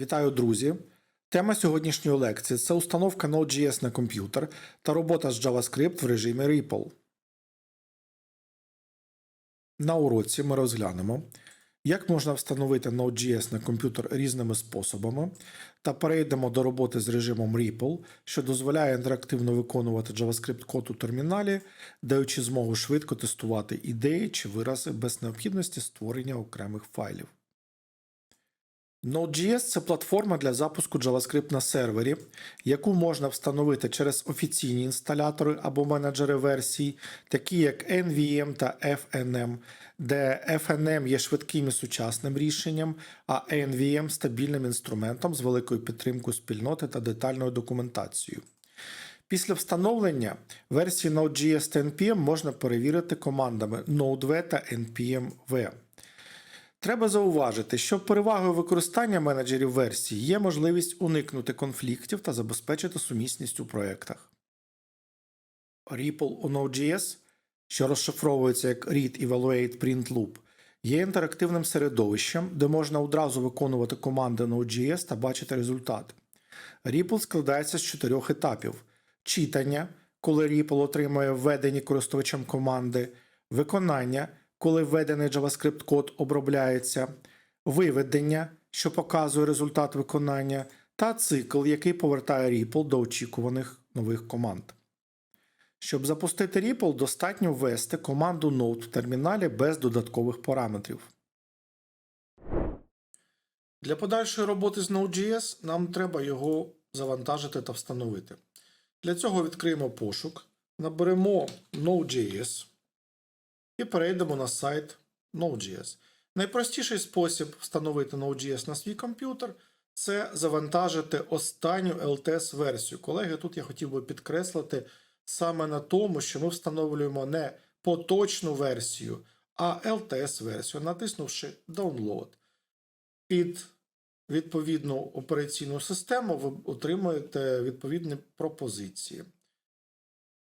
Вітаю, друзі! Тема сьогоднішньої лекції це установка Node.js на комп'ютер та робота з JavaScript в режимі REPL. На уроці ми розглянемо, як можна встановити Node.js на комп'ютер різними способами, та перейдемо до роботи з режимом REPL, що дозволяє інтерактивно виконувати JavaScript код у терміналі, даючи змогу швидко тестувати ідеї чи вирази без необхідності створення окремих файлів. Node.js – це платформа для запуску JavaScript на сервері, яку можна встановити через офіційні інсталятори або менеджери версій, такі як NVM та FNM, де FNM є швидким і сучасним рішенням, а NVM – стабільним інструментом з великою підтримкою спільноти та детальною документацією. Після встановлення версії Node.js та NPM можна перевірити командами node-v та npm-v. Треба зауважити, що перевагою використання менеджерів версій є можливість уникнути конфліктів та забезпечити сумісність у проєктах. REPL у Node.js, що розшифровується як Read Evaluate Print Loop, є інтерактивним середовищем, де можна одразу виконувати команди Node.js та бачити результат. REPL складається з чотирьох етапів: читання, коли REPL отримує введені користувачем команди, виконання коли введений JavaScript код обробляється, виведення, що показує результат виконання, та цикл, який повертає REPL до очікуваних нових команд. Щоб запустити REPL, достатньо ввести команду Node в терміналі без додаткових параметрів. Для подальшої роботи з Node.js нам треба його завантажити та встановити. Для цього відкриємо пошук, наберемо Node.js і перейдемо на сайт Node.js. Найпростіший спосіб встановити Node.js на свій комп'ютер це завантажити останню LTS-версію. Колеги, тут я хотів би підкреслити саме на тому, що ми встановлюємо не поточну версію, а LTS-версію, натиснувши Download. Під відповідну операційну систему ви отримуєте відповідні пропозиції.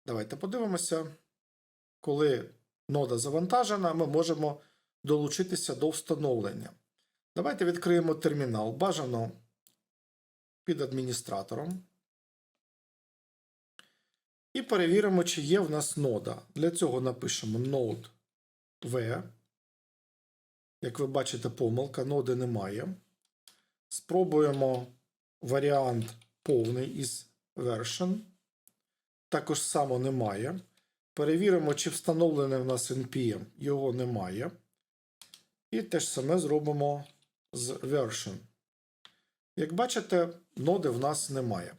Давайте подивимося, коли нода завантажена, ми можемо долучитися до встановлення. Давайте відкриємо термінал. Бажано під адміністратором. І перевіримо, чи є в нас нода. Для цього напишемо node v. Як ви бачите, помилка, ноди немає. Спробуємо варіант повний із version. Також само немає. Перевіримо, чи встановлений в нас NPM. Його немає. І те ж саме зробимо з version. Як бачите, ноди в нас немає.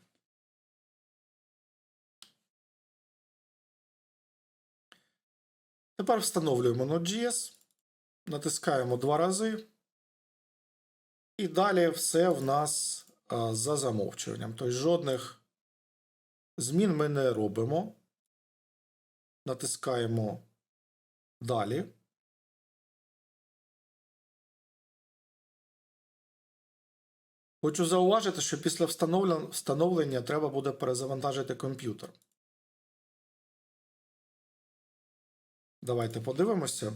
Тепер встановлюємо Node.js, натискаємо два рази. І далі все в нас а, за замовчуванням. Тобто жодних змін ми не робимо натискаємо далі. Хочу зауважити, що після встановлення треба буде перезавантажити комп'ютер. Давайте подивимося.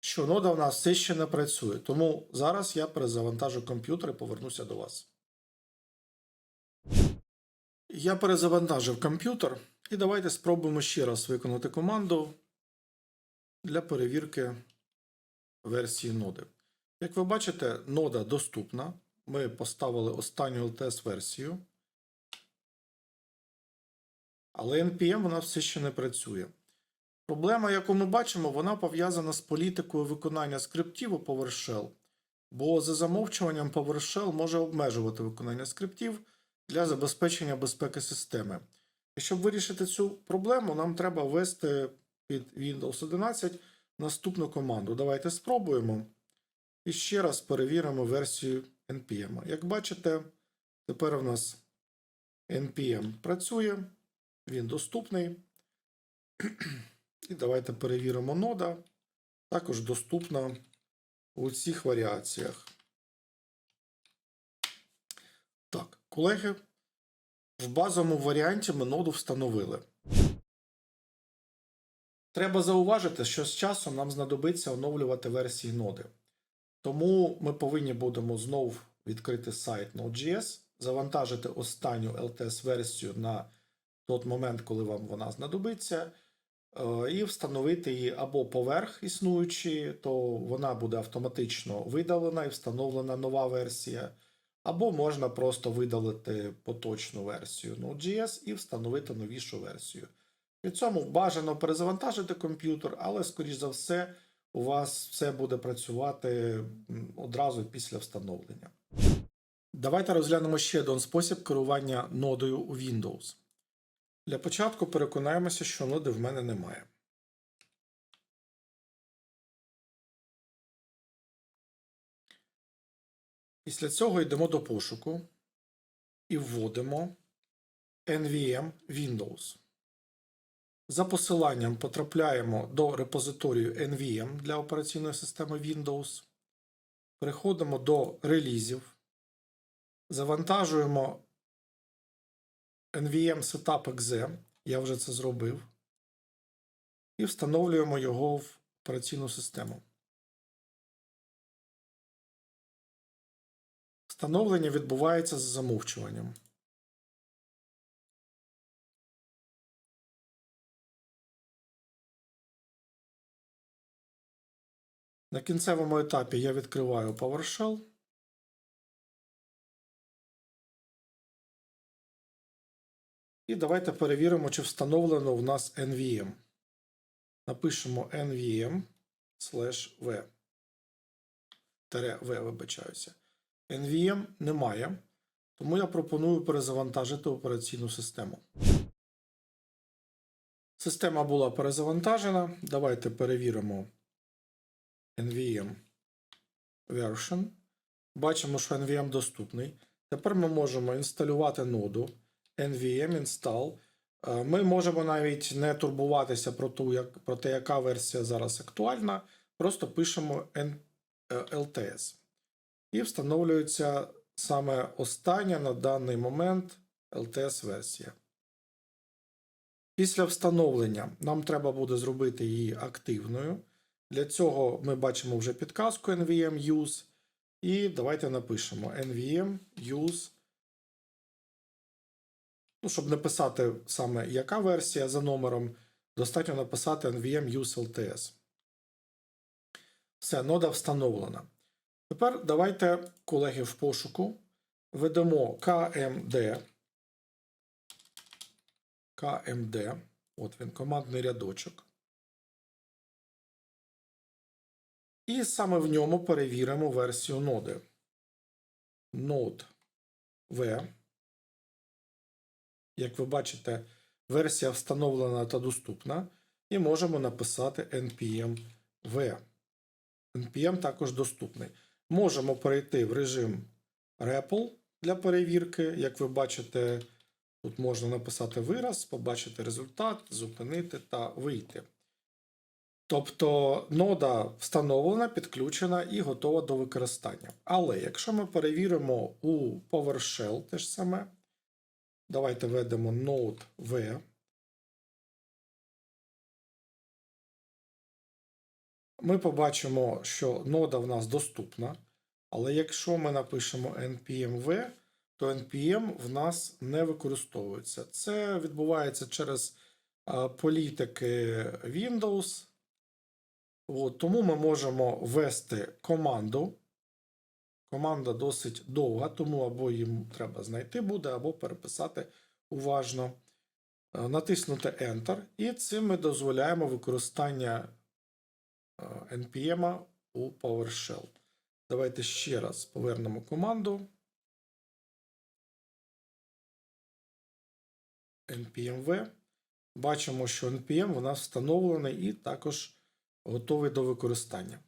Що нода в нас все ще не працює. Тому зараз я перезавантажу комп'ютер і повернуся до вас. Я перезавантажив комп'ютер, і давайте спробуємо ще раз виконати команду для перевірки версії ноди. Як ви бачите, нода доступна. Ми поставили останню LTS-версію. Але NPM вона все ще не працює. Проблема, яку ми бачимо, вона пов'язана з політикою виконання скриптів у PowerShell. Бо за замовчуванням PowerShell може обмежувати виконання скриптів для забезпечення безпеки системи. І щоб вирішити цю проблему, нам треба ввести під Windows 11 наступну команду. Давайте спробуємо. І ще раз перевіримо версію NPM. Як бачите, тепер у нас NPM працює, він доступний. І давайте перевіримо нода. Також доступна у цих варіаціях. Колеги, в базовому варіанті ми ноду встановили. Треба зауважити, що з часом нам знадобиться оновлювати версії ноди. Тому ми повинні будемо знов відкрити сайт Node.js, завантажити останню LTS-версію на той момент, коли вам вона знадобиться, е, і встановити її або поверх існуючої, то вона буде автоматично видалена і встановлена нова версія, або можна просто видалити поточну версію Node.js і встановити новішу версію. При цьому бажано перезавантажити комп'ютер, але, скоріш за все, у вас все буде працювати одразу після встановлення. Давайте розглянемо ще один спосіб керування нодою у Windows. Для початку переконаємося, що ноди в мене немає. Після цього йдемо до пошуку і вводимо NVM Windows. За посиланням потрапляємо до репозиторію NVM для операційної системи Windows. Переходимо до релізів. Завантажуємо NVM Setup.exe. Я вже це зробив. І встановлюємо його в операційну систему. Встановлення відбувається з замовчуванням. На кінцевому етапі я відкриваю PowerShell. І давайте перевіримо, чи встановлено в нас NVM. Напишемо NVM slash V. Тере V, вибачаюся. NVM немає, тому я пропоную перезавантажити операційну систему. Система була перезавантажена. Давайте перевіримо NVM version. Бачимо, що NVM доступний. Тепер ми можемо інсталювати ноду NVM install. Е, Ми можемо навіть не турбуватися про, ту, як, про те, яка версія зараз актуальна. Просто пишемо LTS. І встановлюється саме остання на даний момент LTS-версія. Після встановлення нам треба буде зробити її активною. Для цього ми бачимо вже підказку NVM use. І давайте напишемо NVM use. Ну, щоб написати саме яка версія за номером, достатньо написати NVM use LTS. Все, нода встановлена. Тепер давайте, колеги, в пошуку введемо KMD. KMD. От він, командний рядочок. І саме в ньому перевіримо версію ноди. Node V. Як ви бачите, версія встановлена та доступна. І можемо написати npm v. npm також доступний. Можемо перейти в режим REPL для перевірки. Як ви бачите, тут можна написати вираз, побачити результат, зупинити та вийти. Тобто нода встановлена, підключена і готова до використання. Але якщо ми перевіримо у PowerShell те ж саме, давайте введемо node v. Ми побачимо, що нода в нас доступна. Але якщо ми напишемо npm-v, то npm в нас не використовується. Це відбувається через політики Windows. От, тому ми можемо ввести команду. Команда досить довга, тому або їм треба знайти буде, або переписати уважно, Е, натиснути Enter. І цим ми дозволяємо використання NPM у PowerShell. Давайте ще раз повернемо команду. npmv. Бачимо, що npm у нас встановлений і також готовий до використання.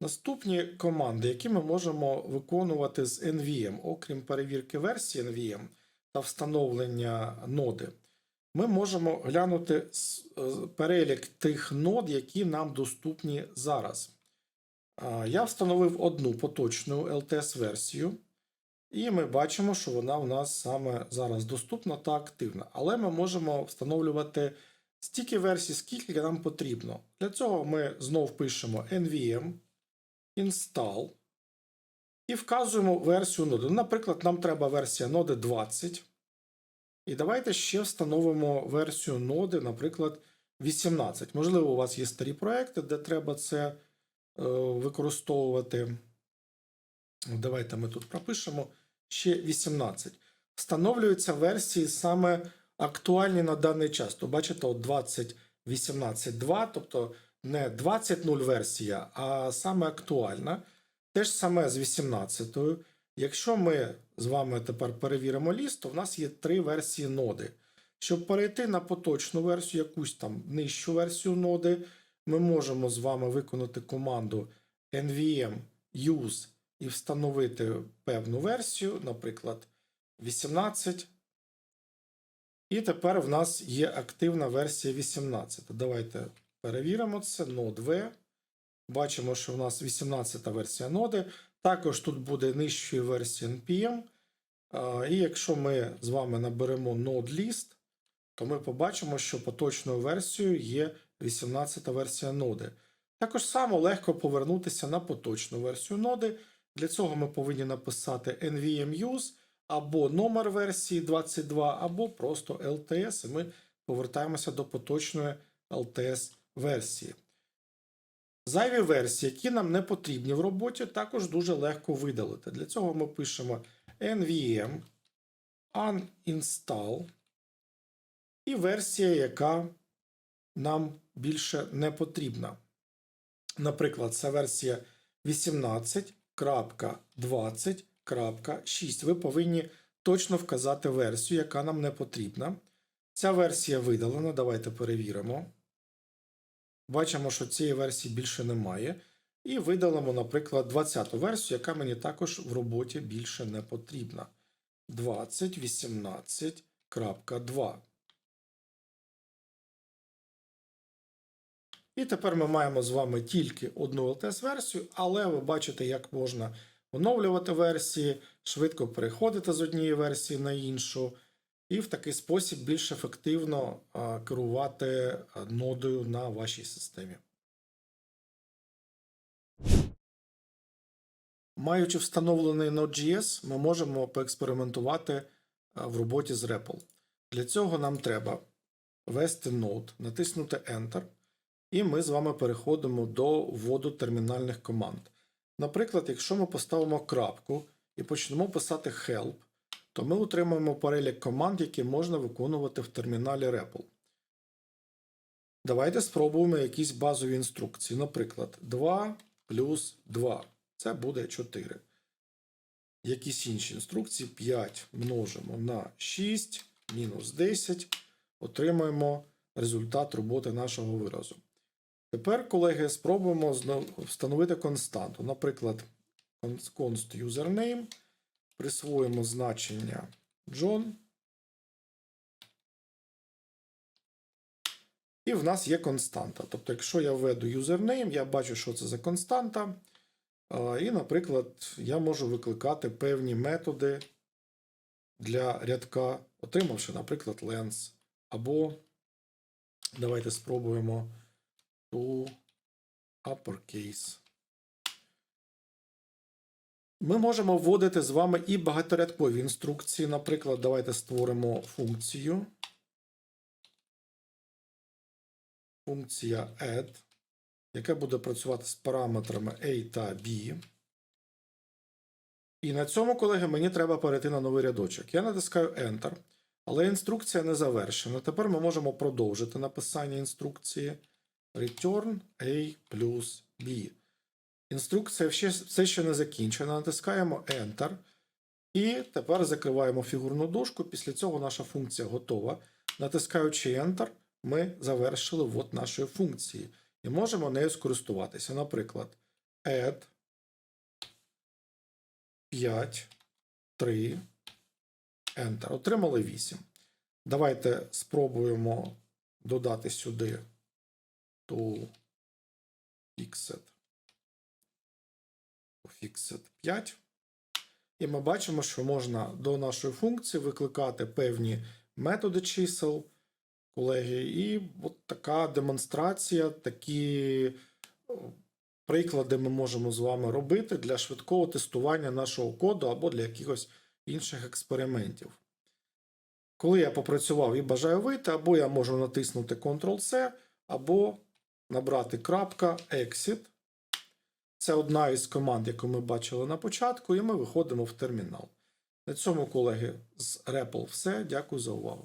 Наступні команди, які ми можемо виконувати з NVM, окрім перевірки версії NVM та встановлення ноди, ми можемо глянути е, перелік тих нод, які нам доступні зараз. Я встановив одну поточну LTS-версію, і ми бачимо, що вона у нас саме зараз доступна та активна. Але ми можемо встановлювати стільки версій, скільки нам потрібно. Для цього ми знов пишемо nvm install І вказуємо версію ноди. Ну, Наприклад, нам треба версія ноди 20. І давайте ще встановимо версію ноди, наприклад, 18. Можливо, у вас є старі проекти, де треба це е, використовувати. Давайте ми тут пропишемо ще 18. Встановлюються версії саме актуальні на даний час. То бачите, от 20.18.2, тобто не 20.0 версія, а саме актуальна. Те ж саме з 18. Якщо ми з вами тепер перевіримо ліст, то в нас є три версії ноди. Щоб перейти на поточну версію, якусь там нижчу версію ноди, ми можемо з вами виконати команду nvm use і встановити певну версію, наприклад, 18. І тепер в нас є активна версія 18. Давайте перевіримо це. Node V. Бачимо, що в нас 18 версія ноди. Також тут буде нижчої версії NPM. І якщо ми з вами наберемо node list, то ми побачимо, що поточною версією є 18 версія ноди. Також само легко повернутися на поточну версію ноди. Для цього ми повинні написати nvm use або номер версії 22, або просто LTS, і ми повертаємося до поточної LTS версії. Зайві версії, які нам не потрібні в роботі, також дуже легко видалити. Для цього ми пишемо nvm uninstall і версія, яка нам більше не потрібна. Наприклад, це версія 18.20.6. Ви повинні точно вказати версію, яка нам не потрібна. Ця версія видалена. Давайте перевіримо. Бачимо, що цієї версії більше немає. І видалимо, наприклад, 20-ту версію, яка мені також в роботі більше не потрібна. 2018.2. І тепер ми маємо з вами тільки одну LTS-версію, але ви бачите, як можна оновлювати версії, швидко переходити з однієї версії на іншу, і в такий спосіб більш ефективно керувати нодою на вашій системі. Маючи встановлений Node.js, ми можемо поекспериментувати в роботі з REPL. Для цього нам треба ввести Node, натиснути Enter. І ми з вами переходимо до вводу термінальних команд. Наприклад, якщо ми поставимо крапку і почнемо писати help, то ми отримаємо перелік команд, які можна виконувати в терміналі REPL. Давайте спробуємо якісь базові інструкції. Наприклад, 2 плюс 2. Це буде 4. Якісь інші інструкції 5 множимо на 6, мінус 10. Отримаємо результат роботи нашого виразу. Тепер, колеги, спробуємо встановити константу. Наприклад, const username, присвоїмо значення John. І в нас є константа. Тобто, якщо я введу username, я бачу, що це за константа. І, наприклад, я можу викликати певні методи для рядка, отримавши, наприклад, lens. Або давайте спробуємо to uppercase. Ми можемо вводити з вами і багаторядкові інструкції. Наприклад, давайте створимо функцію. Функція add, яка буде працювати з параметрами A та B. І на цьому, колеги, мені треба перейти на новий рядочок. Я натискаю Enter, але інструкція не завершена. Тепер ми можемо продовжити написання інструкції. Return A плюс B. Інструкція все ще не закінчена. Натискаємо Enter. І тепер закриваємо фігурну дужку. Після цього наша функція готова. Натискаючи Enter, ми завершили ввод нашої функції. І можемо нею скористуватися. Наприклад, add 5, 3, Enter. Отримали 8. Давайте спробуємо додати сюди to fixed fixed 5. І ми бачимо, що можна до нашої функції викликати певні методи чисел, колеги, і от така демонстрація, такі приклади ми можемо з вами робити для швидкого тестування нашого коду або для якихось інших експериментів. Коли я попрацював і бажаю вийти, або я можу натиснути Ctrl-C, або набрати крапка Exit. Це одна із команд, яку ми бачили на початку, і ми виходимо в термінал. На цьому, колеги, з REPL все. Дякую за увагу.